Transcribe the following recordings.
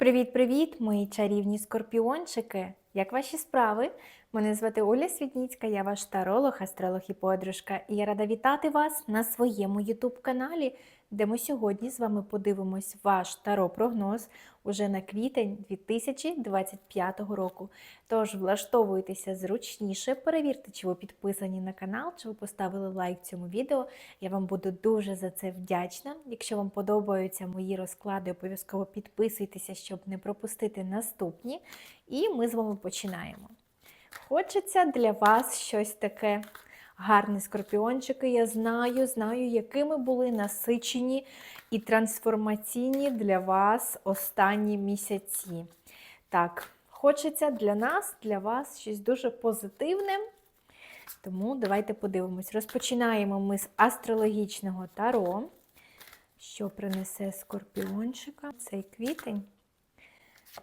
Привіт-привіт, мої чарівні скорпіончики! Як ваші справи? Мене звати Оля Світніцька, я ваш таролог, астролог і подружка, і я рада вітати вас на своєму YouTube-каналі, де ми сьогодні з вами подивимось ваш таро-прогноз уже на квітень 2025 року. Тож влаштовуйтеся зручніше, перевірте, чи ви підписані на канал, чи ви поставили лайк цьому відео. Я вам буду дуже за це вдячна. Якщо вам подобаються мої розклади, обов'язково підписуйтеся, щоб не пропустити наступні. І ми з вами починаємо. Хочеться для вас щось таке гарне, скорпіончики. Я знаю, знаю, якими були насичені і трансформаційні для вас останні місяці. Так, хочеться для нас, для вас щось дуже позитивне. Тому давайте подивимось. Розпочинаємо ми з астрологічного таро. Що принесе скорпіончика цей квітень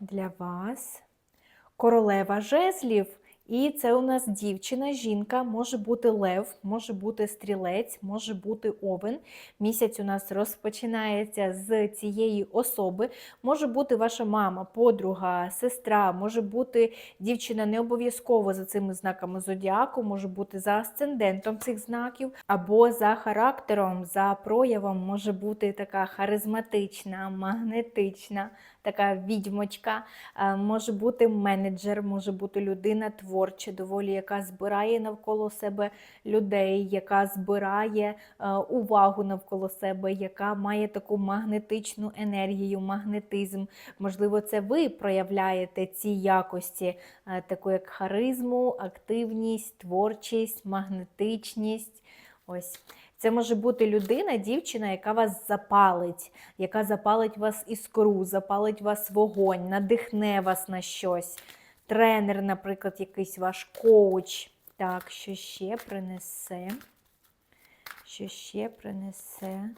для вас? Королева жезлів. І це у нас дівчина, жінка, може бути лев, може бути стрілець, може бути овен. Місяць у нас розпочинається з цієї особи. Може бути ваша мама, подруга, сестра, може бути дівчина не обов'язково за цими знаками зодіаку, може бути за асцендентом цих знаків, або за характером, за проявом, може бути така харизматична, магнетична. Така відьмочка, може бути менеджер, може бути людина творча, доволі, яка збирає навколо себе людей, яка збирає увагу навколо себе, яка має таку магнетичну енергію, магнетизм. Можливо, це ви проявляєте ці якості, таку як харизму, активність, творчість, магнетичність. Ось. Це може бути людина, дівчина, яка вас запалить, яка запалить вас іскру, запалить вас вогонь, надихне вас на щось. Тренер, наприклад, якийсь ваш коуч. Так, що ще принесе? Що ще принесе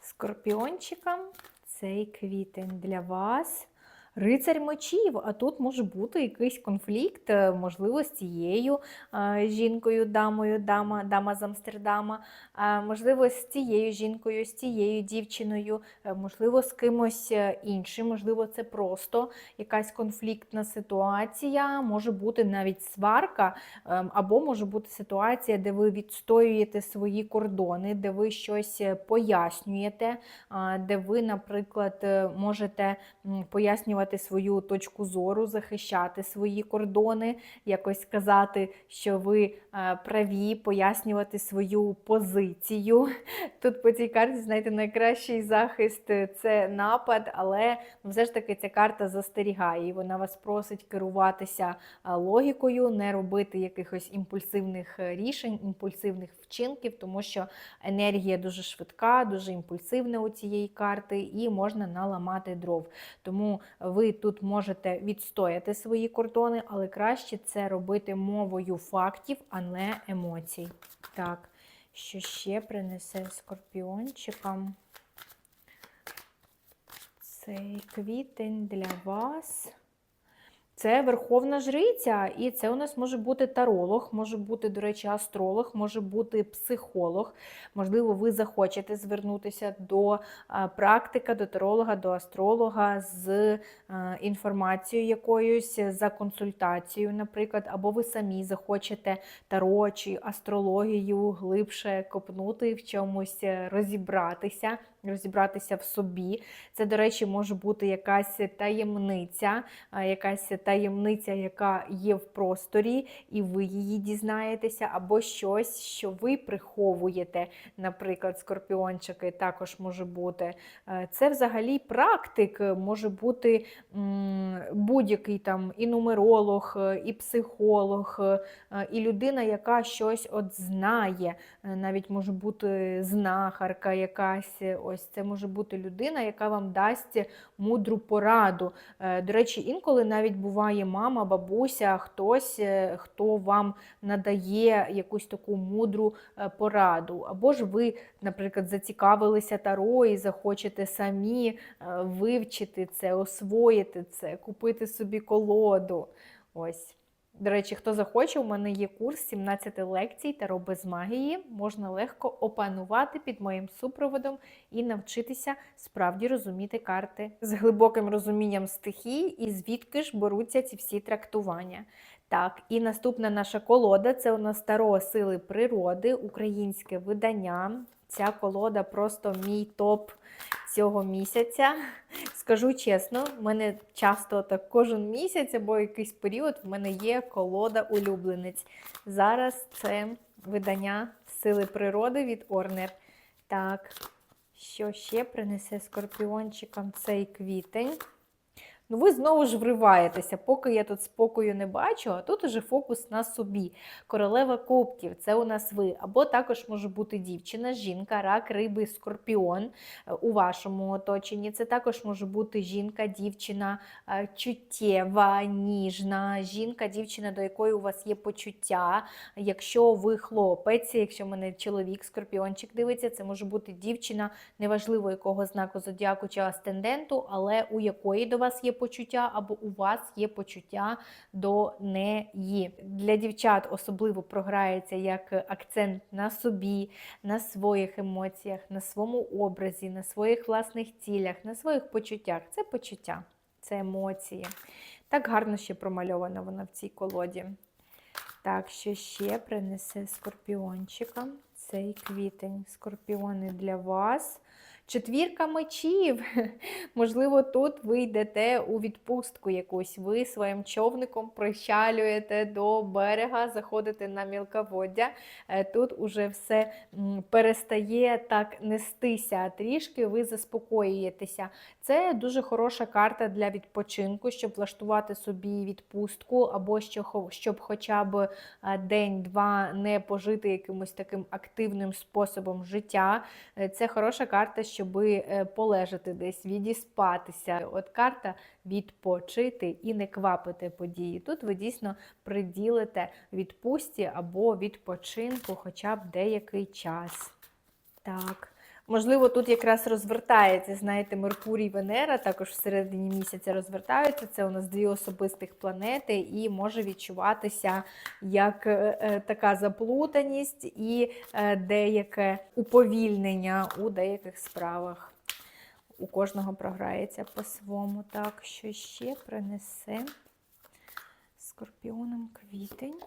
скорпіончикам цей квітень для вас? Рицарь мечів, а тут може бути якийсь конфлікт, е, можливо, з цією жінкою, дамою, дама, дама з Амстердама, можливо, з цією жінкою, з цією дівчиною, е, можливо, з кимось е, іншим, можливо, це просто якась конфліктна ситуація, може бути навіть сварка, або може бути ситуація, де ви відстоюєте свої кордони, де ви щось пояснюєте, де ви, наприклад, можете пояснювати свою точку зору, захищати свої кордони, якось сказати, що ви е, праві, пояснювати свою позицію. Тут по цій карті, знаєте, найкращий захист це напад, але все ж таки ця карта застерігає, і вона вас просить керуватися е, логікою, не робити якихось імпульсивних е, рішень, імпульсивних вчинків, тому що енергія дуже швидка, дуже імпульсивна у цієї карти, і можна наламати дров. Тому ви тут можете відстояти свої кордони, але краще це робити мовою фактів, а не емоцій. Так, що ще принесе скорпіончикам? Цей квітень для вас. Це верховна жриця, і це у нас може бути таролог, може бути, до речі, астролог, може бути психолог. Можливо, ви захочете звернутися до практика, до таролога, до астролога з інформацією якоюсь, за консультацією, наприклад, або ви самі захочете таро чи астрологію глибше копнути в чомусь, розібратися розібратися в собі. Це, до речі, може бути якась таємниця, якась таємниця, яка є в просторі, і ви її дізнаєтеся, або щось, що ви приховуєте, наприклад, скорпіончики також може бути. Це взагалі практик, може бути будь-який там і нумеролог, і психолог, і людина, яка щось от знає, навіть може бути знахарка якась. Ось це може бути людина, яка вам дасть мудру пораду. Е, до речі, інколи навіть буває мама, бабуся, хтось, е, хто вам надає якусь таку мудру е, пораду. Або ж ви, наприклад, зацікавилися таро і захочете самі вивчити це, освоїти це, купити собі колоду. Ось. До речі, хто захоче, у мене є курс 17 лекцій Таро без магії. Можна легко опанувати під моїм супроводом і навчитися справді розуміти карти з глибоким розумінням стихій, і звідки ж беруться ці всі трактування. Так, і наступна наша колода це у нас Таро Сили природи, українське видання. Ця колода просто мій топ цього місяця. Скажу чесно, в мене часто так кожен місяць або якийсь період в мене є колода улюбленець. Зараз це видання Сили природи від Орнер. Так, що ще принесе скорпіончикам цей квітень? Ну, ви знову ж вриваєтеся, поки я тут спокою не бачу, а тут уже фокус на собі. Королева кубків це у нас ви. Або також може бути дівчина, жінка, рак, риби, скорпіон е, у вашому оточенні. Це також може бути жінка, дівчина е, чуттєва, ніжна, жінка, дівчина, до якої у вас є почуття. Якщо ви хлопець, якщо мене чоловік, скорпіончик дивиться, це може бути дівчина, неважливо якого знаку зодіаку чи астенденту, але у якої до вас є почуття, або у вас є почуття до неї. Для дівчат особливо програється як акцент на собі, на своїх емоціях, на своєму образі, на своїх власних цілях, на своїх почуттях. Це почуття, це емоції. Так гарно ще промальована вона в цій колоді. Так, що ще принесе скорпіончикам цей квітень. Скорпіони для вас. Четвірка мечів. Можливо, тут ви йдете у відпустку якусь. Ви своїм човником прищалюєте до берега, заходите на мілководдя. Е, Тут уже все перестає так нестися, трішки ви заспокоюєтеся. Це дуже хороша карта для відпочинку, щоб влаштувати собі відпустку, або щоб хоча б е, день-два не пожити якимось таким активним способом життя. Е, Це хороша карта, щоб полежати десь, відіспатися. От карта відпочити і не квапити події. Тут ви дійсно приділите відпустці або відпочинку хоча б деякий час. Так. Можливо, тут якраз розвертається, знаєте, Меркурій, Венера, також всередині місяця розвертаються. Це у нас дві особистих планети, і може відчуватися як е, е, така заплутаність і е, деяке уповільнення у деяких справах. У кожного програється по-своєму. Так, що ще принесе скорпіоном квітень.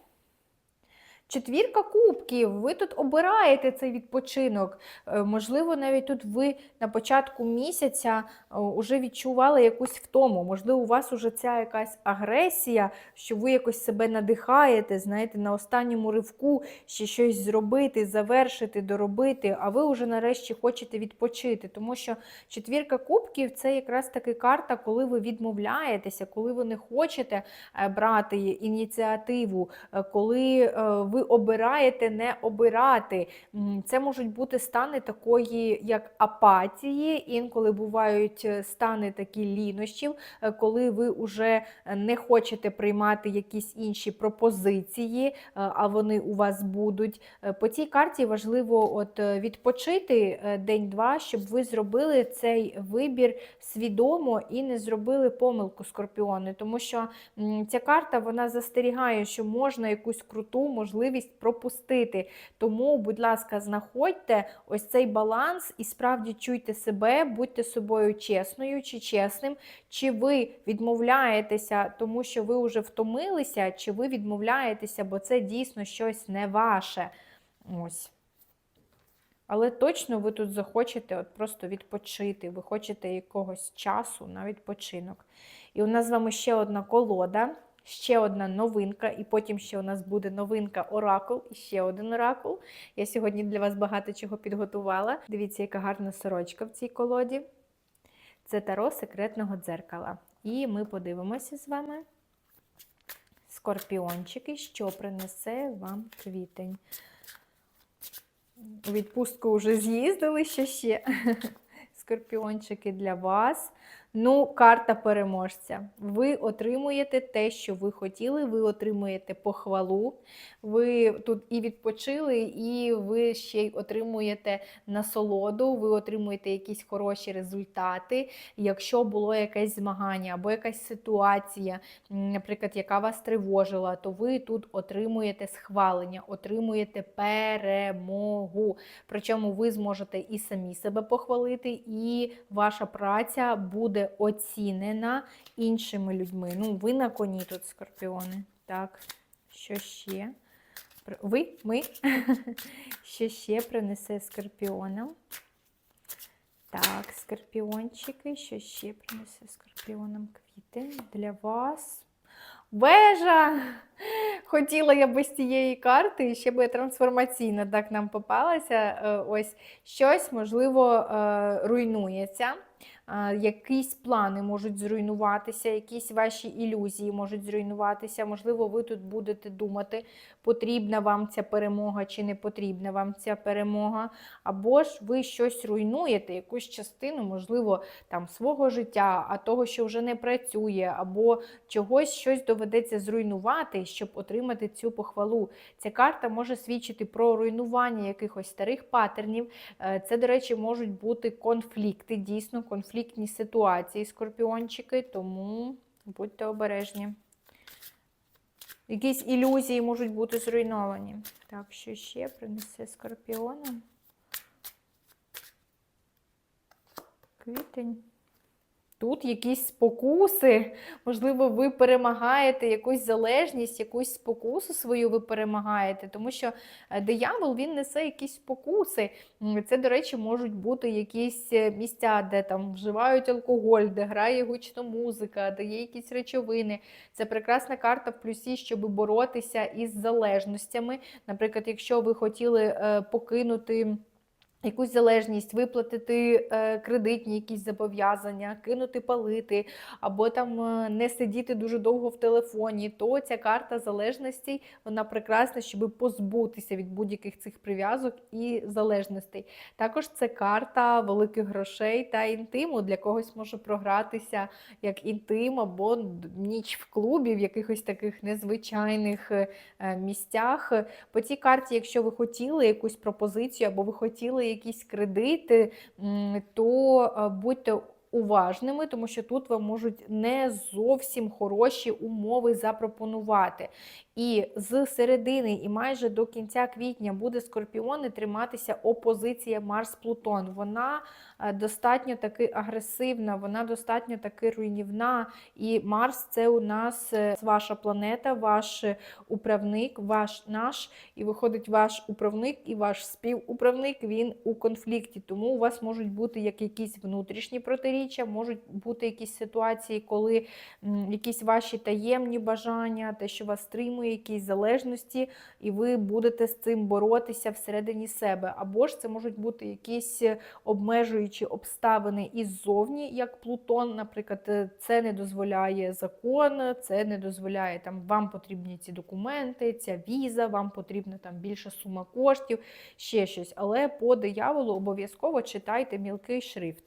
Четвірка кубків, ви тут обираєте цей відпочинок. Е, Можливо, навіть тут ви на початку місяця вже відчували якусь втому. Можливо, у вас уже ця якась агресія, що ви якось себе надихаєте, знаєте, на останньому ривку ще щось зробити, завершити, доробити, а ви вже нарешті хочете відпочити. Тому що четвірка кубків це якраз таки карта, коли ви відмовляєтеся, коли ви не хочете е, брати ініціативу, е, коли е, ви обираєте не обирати. Це можуть бути стани такої, як апатії, інколи бувають е, стани такі лінощів, е, коли ви вже не хочете приймати якісь інші пропозиції, е, а вони у вас будуть. Е, По цій карті важливо от е, відпочити е, день-два, щоб ви зробили цей вибір свідомо і не зробили помилку скорпіони, тому що ця карта вона застерігає, що можна якусь круту можливість пропустити. Тому, будь ласка, знаходьте ось цей баланс і справді чуйте себе, будьте собою чесною чи чесним, чи ви відмовляєтеся, тому що ви вже втомилися, чи ви відмовляєтеся, бо це дійсно щось не ваше. Ось. Але точно ви тут захочете от просто відпочити, ви хочете якогось часу на відпочинок. І у нас з вами ще одна колода, ще одна новинка, і потім ще у нас буде новинка Оракул і ще один оракул. Я сьогодні для вас багато чого підготувала. Дивіться, яка гарна сорочка в цій колоді. Це таро секретного дзеркала. І ми подивимося з вами скорпіончики, що принесе вам квітень. Відпустку вже з'їздили що ще. Скорпіончики для вас. Ну, карта переможця. Ви отримуєте те, що ви хотіли, ви отримуєте похвалу, ви тут і відпочили, і ви ще й отримуєте насолоду, ви отримуєте якісь хороші результати. Якщо було якесь змагання або якась ситуація, наприклад, яка вас тривожила, то ви тут отримуєте схвалення, отримуєте перемогу. Причому ви зможете і самі себе похвалити, і ваша праця буде оцінена іншими людьми. Ну, ви на коні тут, скорпіони. Так, що ще? Ви? Ми? Що ще принесе скорпіонам? Так, скорпіончики, що ще принесе скорпіонам квіти для вас? Вежа! Хотіла я без цієї карти, ще би трансформаційна так нам попалася. Е, Ось щось, можливо, е, руйнується. Якісь плани можуть зруйнуватися, якісь ваші ілюзії можуть зруйнуватися. Можливо, ви тут будете думати, потрібна вам ця перемога чи не потрібна вам ця перемога. Або ж ви щось руйнуєте, якусь частину, можливо, там свого життя, а того, що вже не працює, або чогось щось доведеться зруйнувати, щоб отримати цю похвалу. Ця карта може свідчити про руйнування якихось старих патернів. Е, Це, до речі, можуть бути конфлікти, дійсно конфліктні ситуації, скорпіончики, тому будьте обережні. Якісь ілюзії можуть бути зруйновані. Так, що ще принесе скорпіонам? Квітень. Тут якісь спокуси, можливо, ви перемагаєте якусь залежність, якусь спокусу свою ви перемагаєте, тому що е, диявол він несе якісь спокуси. Це, до речі, можуть бути якісь е, місця, де там вживають алкоголь, де грає гучна музика, де є якісь речовини. Це прекрасна карта в плюсі, щоб боротися із залежностями. Наприклад, якщо ви хотіли е, покинути. Якусь залежність, виплатити е, кредитні якісь зобов'язання, кинути палити, або там е, не сидіти дуже довго в телефоні, то ця карта залежностей вона прекрасна, щоб позбутися від будь-яких цих прив'язок і залежностей. Також це карта великих грошей та інтиму. Для когось може програтися як інтим або ніч в клубі в якихось таких незвичайних е, місцях. По цій карті, якщо ви хотіли якусь пропозицію або ви хотіли якісь кредити, то е, будьте уважними, тому що тут вам можуть не зовсім хороші умови запропонувати. І з середини і майже до кінця квітня буде скорпіони триматися опозиція Марс-Плутон. Вона е, достатньо таки агресивна, вона достатньо таки руйнівна. І Марс це у нас е, ваша планета, ваш е, управник, ваш наш, і виходить ваш управник і ваш співуправник, він у конфлікті. Тому у вас можуть бути як якісь внутрішні протиріччя, можуть бути якісь ситуації, коли якісь ваші таємні бажання, те, що вас стримує, якісь залежності, і ви будете з цим боротися всередині себе. Або ж це можуть бути якісь е, обмежуючі обставини іззовні, як Плутон, наприклад, е, це не дозволяє закон, це не дозволяє там вам потрібні ці документи, ця віза, вам потрібна там більша сума коштів, ще щось. Але по дияволу обов'язково читайте мілкий шрифт.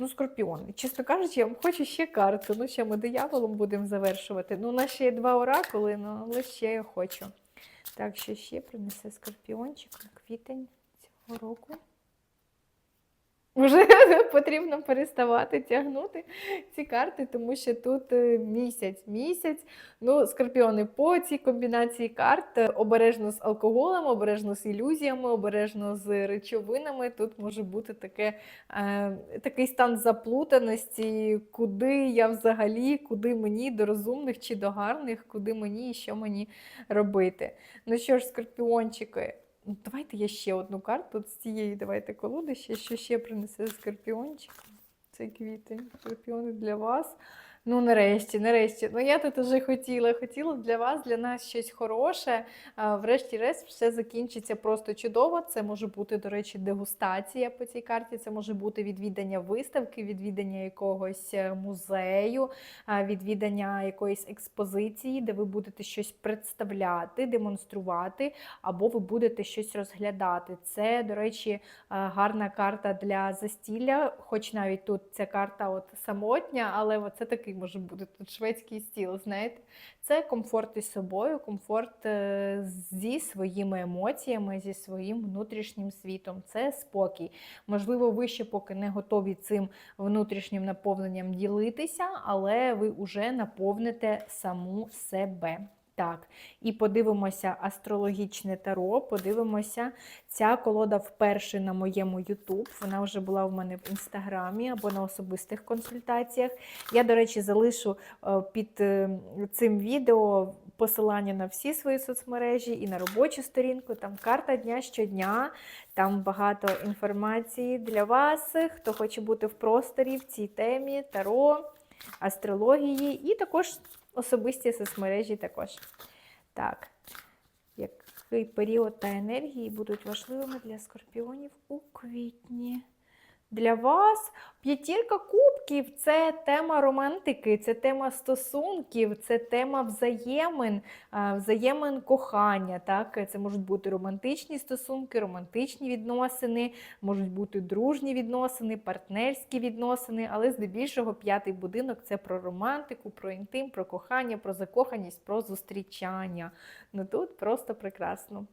Ну, скорпіон, чесно кажучи, я вам хочу ще карту. Ну, ще ми дияволом будемо завершувати. Ну, у нас ще є два оракули, ну, але ще я хочу. Так, що ще принесе скорпіончик на квітень цього року. Вже потрібно переставати тягнути ці карти, тому що тут е, місяць. Місяць. Ну, скорпіони по цій комбінації карт е, обережно з алкоголем, обережно з ілюзіями, обережно з речовинами. Тут може бути таке, е, такий стан заплутаності, куди я взагалі, куди мені до розумних чи до гарних, куди мені і що мені робити. Ну що ж, скорпіончики. Ну, Давайте я ще одну карту з цієї давайте колоди, ще, що ще принесе скорпіончик. Це квіти. Скорпіони для вас. Ну, нарешті, нарешті. Ну, я тут уже хотіла, хотіла для вас, для нас щось хороше. Врешті-решт, все закінчиться просто чудово. Це може бути, до речі, дегустація по цій карті. Це може бути відвідання виставки, відвідання якогось е, музею, відвідання якоїсь експозиції, де ви будете щось представляти, демонструвати, або ви будете щось розглядати. Це, до речі, гарна карта для застілля, хоч навіть тут ця карта от самотня, але це такий може бути тут шведський стіл, знаєте. Це комфорт із собою, комфорт е, зі своїми емоціями, зі своїм внутрішнім світом. Це спокій. Можливо, ви ще поки не готові цим внутрішнім наповненням ділитися, але ви вже наповните саму себе. Так, і подивимося астрологічне таро, подивимося. Ця колода вперше на моєму YouTube. Вона вже була в мене в інстаграмі або на особистих консультаціях. Я, до речі, залишу е, під е, цим відео посилання на всі свої соцмережі і на робочу сторінку. Там карта дня щодня, там багато інформації для вас, хто хоче бути в просторі в цій темі, таро, астрології і також особисті соцмережі також. Так, який період та енергії будуть важливими для скорпіонів у квітні? Для вас п'ятірка кубків це тема романтики, це тема стосунків, це тема взаємин, взаємин кохання. Так? Це можуть бути романтичні стосунки, романтичні відносини, можуть бути дружні відносини, партнерські відносини, але здебільшого п'ятий будинок це про романтику, про інтим, про кохання, про закоханість, про зустрічання. Ну тут просто прекрасно.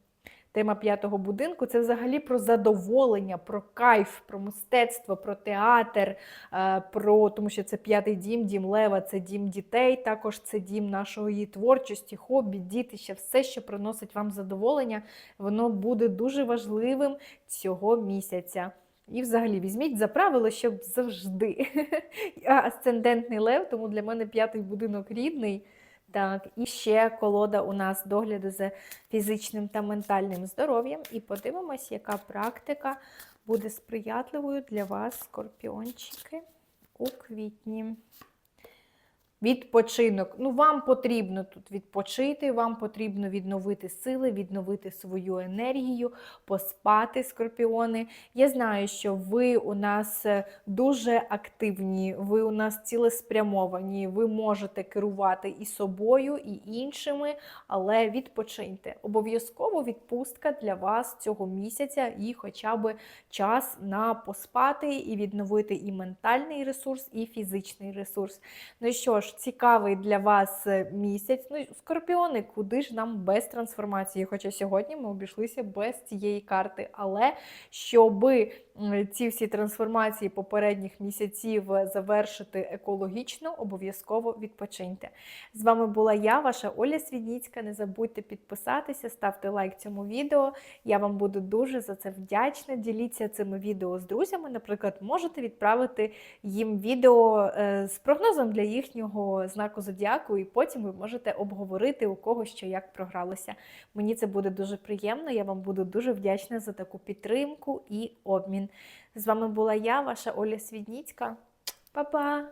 Тема п'ятого будинку це взагалі про задоволення, про кайф, про мистецтво, про театр, е, про тому що це п'ятий дім, дім Лева, це дім дітей, також це дім нашої творчості, хобі, дітища, все, що приносить вам задоволення, воно буде дуже важливим цього місяця. І взагалі візьміть за правило, щоб завжди. Я асцендентний лев, тому для мене п'ятий будинок рідний. Так, і ще колода у нас догляду за фізичним та ментальним здоров'ям. І подивимось, яка практика буде сприятливою для вас, скорпіончики, у квітні. Відпочинок. Ну, вам потрібно тут відпочити, вам потрібно відновити сили, відновити свою енергію, поспати, скорпіони. Я знаю, що ви у нас е, дуже активні, ви у нас цілеспрямовані, ви можете керувати і собою, і іншими, але відпочиньте. Обов'язково відпустка для вас цього місяця і хоча б час на поспати і відновити і ментальний ресурс, і фізичний ресурс. Ну що ж, цікавий для вас е, місяць. Ну, скорпіони, куди ж нам без трансформації? Хоча сьогодні ми обійшлися без цієї карти. Але щоби ці всі трансформації попередніх місяців завершити екологічно, обов'язково відпочиньте. З вами була я, ваша Оля Свідніцька. Не забудьте підписатися, ставте лайк цьому відео. Я вам буду дуже за це вдячна. Діліться цими відео з друзями. Наприклад, можете відправити їм відео е, з прогнозом для їхнього знаку зодіаку, і потім ви можете обговорити у кого що як програлося. Мені це буде дуже приємно. Я вам буду дуже вдячна за таку підтримку і обмін. З вами була я, ваша Оля Свідніцька. Па-па!